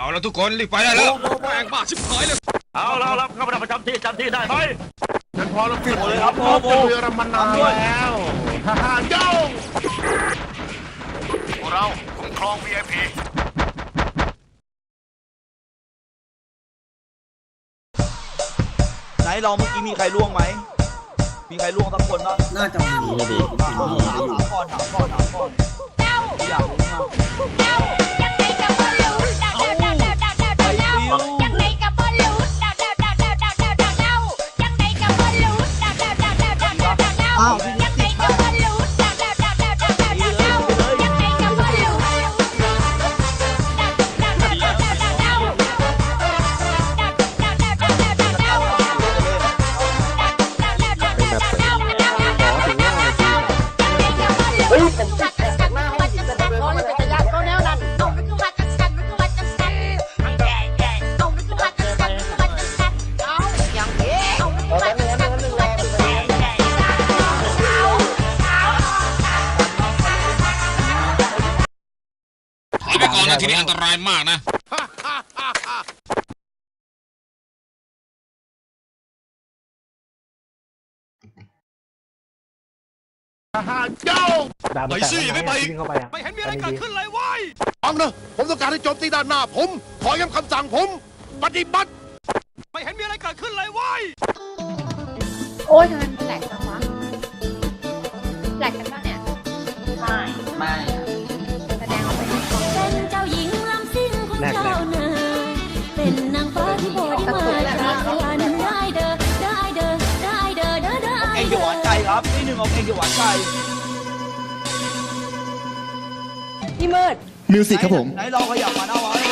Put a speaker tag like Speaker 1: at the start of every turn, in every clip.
Speaker 1: เอาละทุกคนรีบไปได้แล้ว
Speaker 2: แรงมากชิบหายเลย
Speaker 3: เอาแล้วรับเข้ามาประจำที่จำที่ได้ไหม
Speaker 4: ฉันพร้อมแล้วพี่
Speaker 3: หมดเลยครับ
Speaker 4: พร้อมจะเรือรำมันนานแล้วฮ่าฮ่าเจ้
Speaker 3: วเราคุ้มครอง VIP
Speaker 5: ไหนลองเมื่อกี้มีใครล่วงไหม มีใครล่วงสักคนบ้าง
Speaker 6: น่าจะมีดิ
Speaker 5: ถามก่อนถามก่อนถามก่อน
Speaker 7: เจ้า
Speaker 1: ทีนี้อันตรายมากนะ
Speaker 4: ฮ่าฮ่าเจ้า
Speaker 1: ไปสิอย่าไม่ไปอีก
Speaker 3: ไม่เห็นมีอะไรเกิดขึ้นเลยเว้ย
Speaker 4: ฟังนะ ผมต้องการให้โจมตีด้านหน้าผม ขอย้ำคำสั่งผม ปฏิบัติ
Speaker 3: ไม่เห็นมีอะไรเกิดขึ้นเลยเว้ย
Speaker 7: โอ้ยทำไมมันแหลกจังวะแหลกกันปะเนี่ย ไม่
Speaker 5: ไม่ำ
Speaker 2: ซิ่งของเจ้านายเป็นนางฟ้าที่โบยมาจากสวรรค์ได้เด้อได้เด้อได้เด้อเด้อได้
Speaker 5: เองอยู่หวานใจครับที่หนึ่งเอาเองอยู่หวานใจ
Speaker 7: พี่มืด
Speaker 6: มิวสิกครับผม
Speaker 5: ไหนเราขยับมาหน้าไว้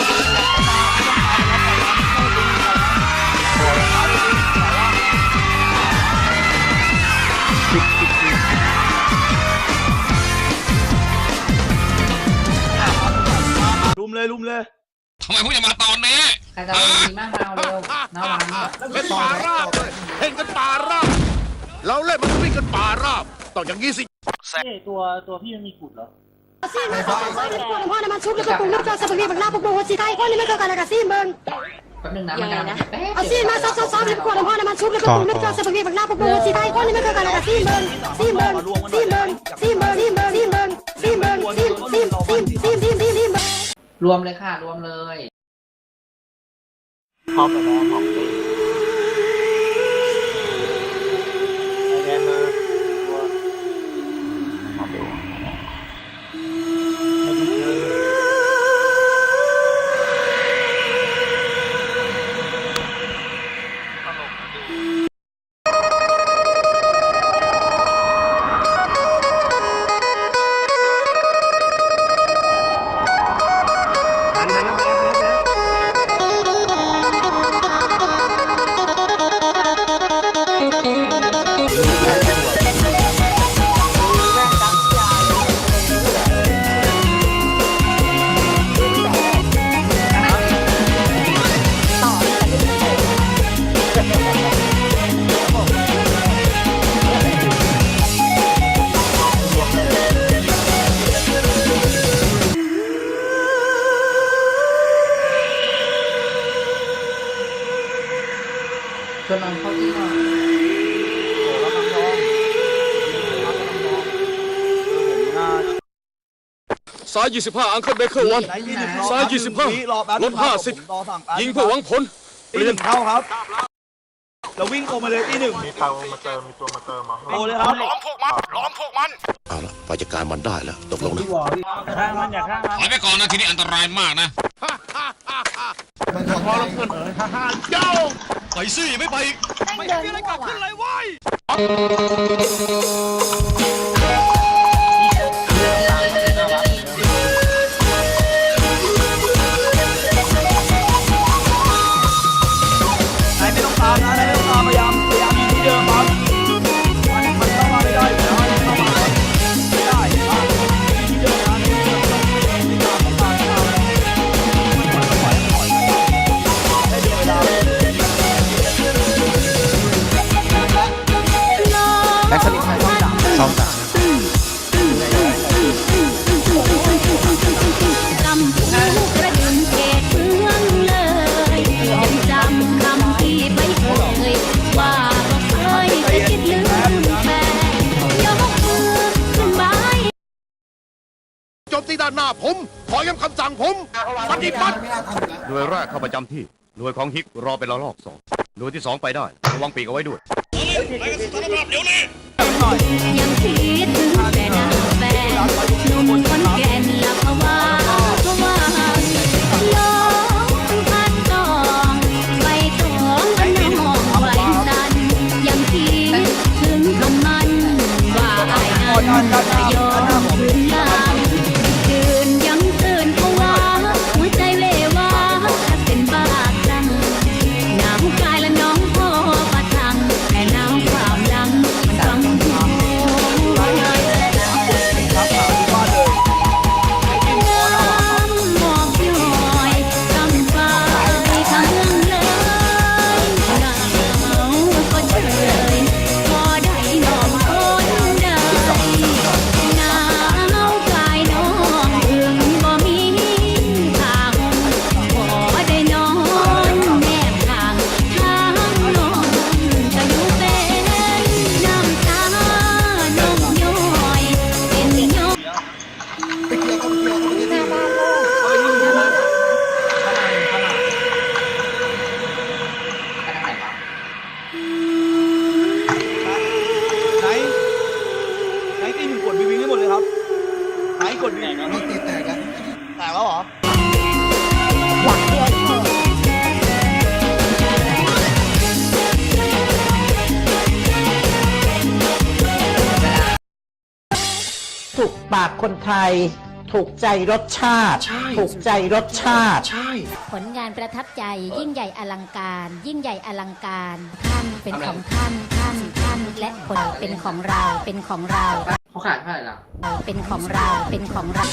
Speaker 1: ทำไมพวกจะมาตอนนี้
Speaker 8: ใครจะเอาดีมากมาเอาเร็วหน้าร้านอะ
Speaker 4: เป็นป่าราบเลยเห็นกันป่าราบเราเล่นมันวิ่งกันป่าราบต้องอย่างนี้สิ
Speaker 5: ตัวตัวพี่มันมีกุดเหรอ
Speaker 9: ซีมาสองสามตัวพ่อน้ำมันชุบแล้วก็ปรุงน้ำจอสปาเกตตี้บักหน้าพวกโบหัวสีไทยคนนี้ไม่เคยกันแล้วก็ซีเบิ้ง
Speaker 8: แป๊บนึงนะมันกำลังแป๊บ
Speaker 9: เอาซีมาสองสองสามแล้วก็พ่อน้ำมันชุบแล้วก็ปรุงน้ำจอสปาเกตตี้บักหน้าพวกโบหัวสีไทยคนนี้ไม่เคยกันแล้วก็ซีเบิ้งซีเบิ้งซีเบิ้งซีเบิ้งซีเบิ้งซีเบิ้งซี
Speaker 8: รวมเลยค่ะ รวมเลย
Speaker 5: พอมกับน้องของตีแซ้า
Speaker 1: ย 25 อังเคิลเบเกอร์วัน
Speaker 5: ไหนยี่สิบ
Speaker 1: ซ้าย
Speaker 5: รอแป๊บ
Speaker 1: ลด
Speaker 5: นึงครับ
Speaker 1: 50
Speaker 5: ผมรอสั่งแป๊บ
Speaker 1: ยิงเพื่อหวังผล
Speaker 5: ตีหนึ่งเข้าครับเราวิ่งตรงมาเลยตีหนึ่ง
Speaker 4: มีเตามาเติมมีตัวมาเติมมา
Speaker 5: โอ้เลยครับ
Speaker 3: ล้อมพวกมันล้อมพวกมัน
Speaker 4: เอาละไปจัดการมันได้แล้วตกลงนะ
Speaker 5: ข้างมันอย่าข้างมัน
Speaker 1: ถอยไปก่อนนะทีนี้อันตรายมากนะ
Speaker 4: พอแล้วเพื่อนเอ๋ยฮ่าฮ่าเจ้า
Speaker 1: ไปสิอย่าไม่ไปอีก
Speaker 3: ไม่เห็นมีอะไรเกิดขึ้นเลยเว้ย
Speaker 5: แบ็กสลิปให้ช่องสามช่องสามจำจำคำที่ไม่เคยว่าก็เคยจะคิดลืมแฟนย
Speaker 6: กมือขึ้ไม้
Speaker 2: จบที่ด้านหน้า
Speaker 4: ผม ขอย้ำคำสั่งผมปฏิบัติ
Speaker 3: หน่วยแรกเข้าประจำที่หน่วยของฮิกรอไป็นระลอกสองหน่วยที่สองไปได้ระวังปีกเอาไว้ด้วย
Speaker 2: ไปกันสุดทา
Speaker 5: พเดี๋ย
Speaker 2: วนี้ 我要去。 กดแต
Speaker 5: กแล้วตีแตกแล้วแตกแล้วเหรอ
Speaker 10: ถูกปากคนไทย ถูกใจรสชาติ ถูกใจรสชาติ ใช่
Speaker 2: ผลงานประทับใจยิ่งใหญ่อลังการ ยิ่งใหญ่อลังการท่านเป็นของท่านท่านท่านและผลเป็นของเราเป็นของเรา
Speaker 8: เขาขายเท่าไหร่ล่ะ
Speaker 2: เป็นของเราเป็นของเรา